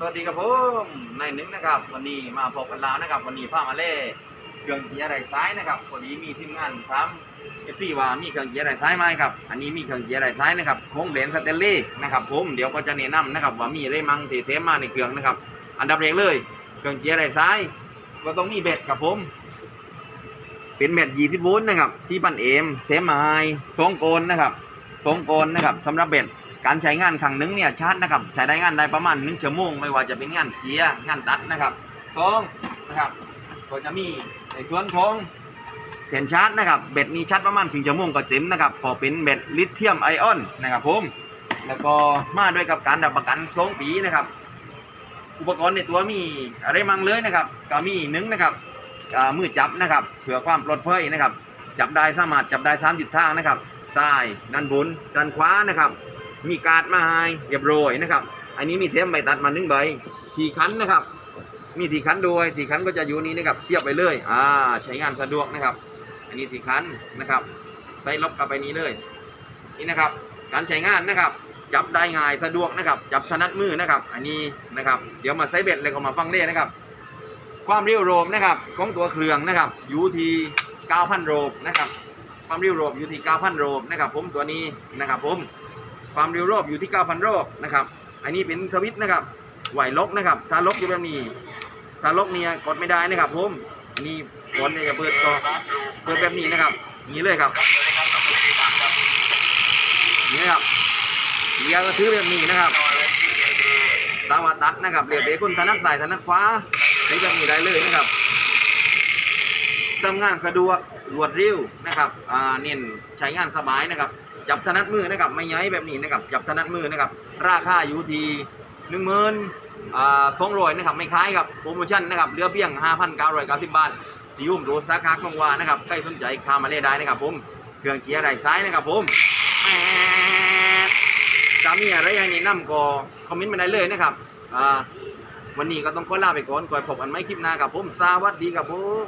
สวัสดีครับผมนายหนึ่งนะครับ วันนี้มาพบกันแล้วนะครับ วันนี้พามาเล่เครื่องเกียร์ไรซ้ายนะครับพอดีมีทีมงานทำเอฟซีว่ามีเครื่องเกียร์ไรซ้ายไหมครับอันนี้มีเครื่องเกียร์ไรซ้ายนะครับโค้งเหรียญสเตนเล่นะครับผมเดี๋ยวก็จะแนะนำนะครับว่ามีอะไรมั่งที่เทมมาในเครื่องนะครับ อันดับแรกเลยเครื่องเกียร์ไรซ้าย ก็ต้องมีเบ็ดครับผม เป็นแบตยีพิบโวลต์นะครับซีปันเอ็มเทมมาไฮสองโกนนะครับสองโกนนะครับสำหรับเบ็ด การใช้งานครั้งหนึงเนี่ยชาร์จนะครับใช้ได้งานได้ประมาณหนึ่งชั่วโมงไม่ว่าจะเป็นงานเจียร์งานตัดนะครับสองนะครับก็จะมีในส่วนของแผ่นชาร์จนะครับเบ็ดมีชาร์จประมาณถึงชั่วโมงก็เต็มนะครับพอเป็นเบ็ดลิเธียมไอออนนะครับผมแล้วก็มาด้วยกับการรับประกันสองปีนะครับ อุปกรณ์ในตัวมีอะไรมั่งเลยนะครับก็มีหนึ่งนะครับมือจับนะครับเผื่อความปลอดภัยนะครับ จับได้สามารถจับได้สามทิศทางนะครับซ้ายด้านบนด้านขวานะครับ มีการ์ดมาให้เรียบร้อยนะครับ อันนี้มีเทมใบตัดมาหนึ่งใบทีคันนะครับ มีทีคันด้วยทีคันก็จะอยู่นี้นะครับเทียบไปเลยอ่าใช้งานสะดวกนะครับ อันนี้ทีคันนะครับใส่ล็อกกลับไปนี้เลยนี่นะครับ การใช้งานนะครับ จับได้ง่ายสะดวกนะครับ จับถนัดมือนะครับ อันนี้นะครับ เดี๋ยวมาใส่เบ็ดแล้วก็มาฟังเล่นะครับ ความเร็วโรมนะครับของตัวเครื่องนะครับอยู่ที่9,000โรมนะครับความเร็วโรมอยู่ที่9,000โรมนะครับ ผมตัวนี้นะครับผม ความเร็วโรบอยู่ที่ 9,000โรบนะครับ อันนี้เป็นสวิตช์นะครับ ไหวล็อกนะครับ ถ้าล็อกอยู่แบบนี้ ถ้าล็อกเนี่ยกดไม่ได้นะครับผมนนี้กดเนี่ยจะเปิดก็เปิดแบบนี้นะครับ นี้เลยครับ นี่ครับเกียก็ถือแบบนี้นะครับตาวาตัดนะครับเรียกเด็กคนถนัดซ้ายถนัดขวาใช้แบบนี้ได้เลยนะครับทำงานสะดวกรวดเร็วนะครับอ่าเน้นใช้งานสบายนะครับ จับถนัดมือนะครับไม่ย้ายแบบนี้นะครับจับถนัดมือนะครับราคาอยู่ที่หนึ่งหมื่นสองร้อยนะครับไม่คล้ายครับโปรโมชั่นนะครับเหลือเพียงห้าพันเก้าร้อยเก้าสิบบาทที่ยุ่มโรสาขาคลองวานะครับใครสนใจคามาเล่ได้นะครับผมเครื่องเกียร์ไรซ้ายนะครับผมจะมีอะไรให้แนะนำก็คอมเมนต์มาได้เลยนะครับวันนี้ก็ต้องขอลาไปก่อนก่อนพบกันไม่คลิปหน้ากับผมสวัสดีครับผม